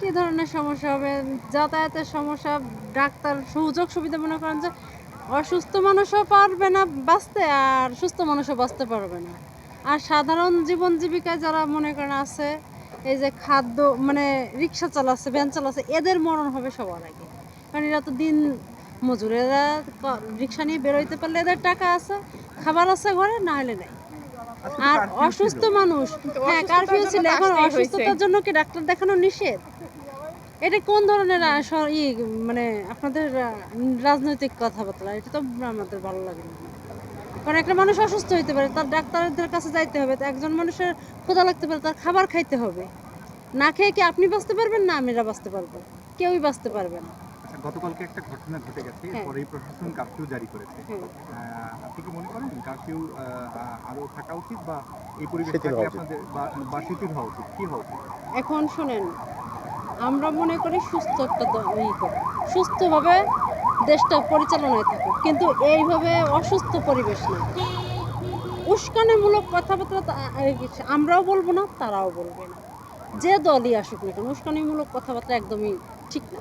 কি ধরনের সমস্যা হবে? যাতায়াতের সমস্যা ডাক্তার সুযোগ সুবিধা মনে করেন যে অসুস্থ মানুষও পারবে না বাঁচতে আর সুস্থ মানুষও বাঁচতে পারবে না। আর সাধারণ জীবন জীবিকায় যারা মনে করেন আছে এই যে খাদ্য মানে রিক্সা চালাচ্ছে ভ্যান চালাচ্ছে এদের মরণ হবে সবার আগে। কারণ এরা তো দিন মজুর এরা রিক্সা নিয়ে বেরোইতে পারলে এদের টাকা আছে খাবার আছে ঘরে না হলে নেই। আর অসুস্থ মানুষ হ্যাঁ কারফিউ ছিল এখন অসুস্থতার জন্য কি ডাক্তার দেখানো নিষেধ? এটা কোন ধরনের ই মানে আপনাদের রাজনৈতিক কথাবার্তা? এটা তো আমাদের ভালো লাগে না। কারণ একটা মানুষ অসুস্থ হইতে পারে তার ডাক্তারদের কাছে যাইতে হবে তো একজন মানুষের ক্ষুধা লাগতে পারে তার খাবার খাইতে হবে। না খেয়ে কি আপনি বাঁচতে পারবেন না আমিরা বাঁচতে পারব? কেউই বাঁচতে পারবে না। আচ্ছা গতকালকে একটা ঘটনা ঘটে গেছে হ্যাঁ। পরেই প্রশাসন কারফিউ জারি করেছে। হ্যাঁ। আপনি কি মনে করেন কারফিউ আরও থাকা উচিত বা এই পরিবেশ। আপনাদের বা শিথিল হওয়া উচিত? কি হওয়া উচিত? এখন শুনেন আমরা মনে করি সুস্থ একটা ই করে। সুস্থভাবে দেশটা পরিচালনায় থাকুক। কিন্তু এইভাবে অসুস্থ পরিবেশ না। উস্কানিমূলক কথাবার্তা আমরাও বলব না, তারাও বলবে না। যে দলই আসুক না কেন, উস্কানিমূলক কথাবার্তা একদমই ঠিক না।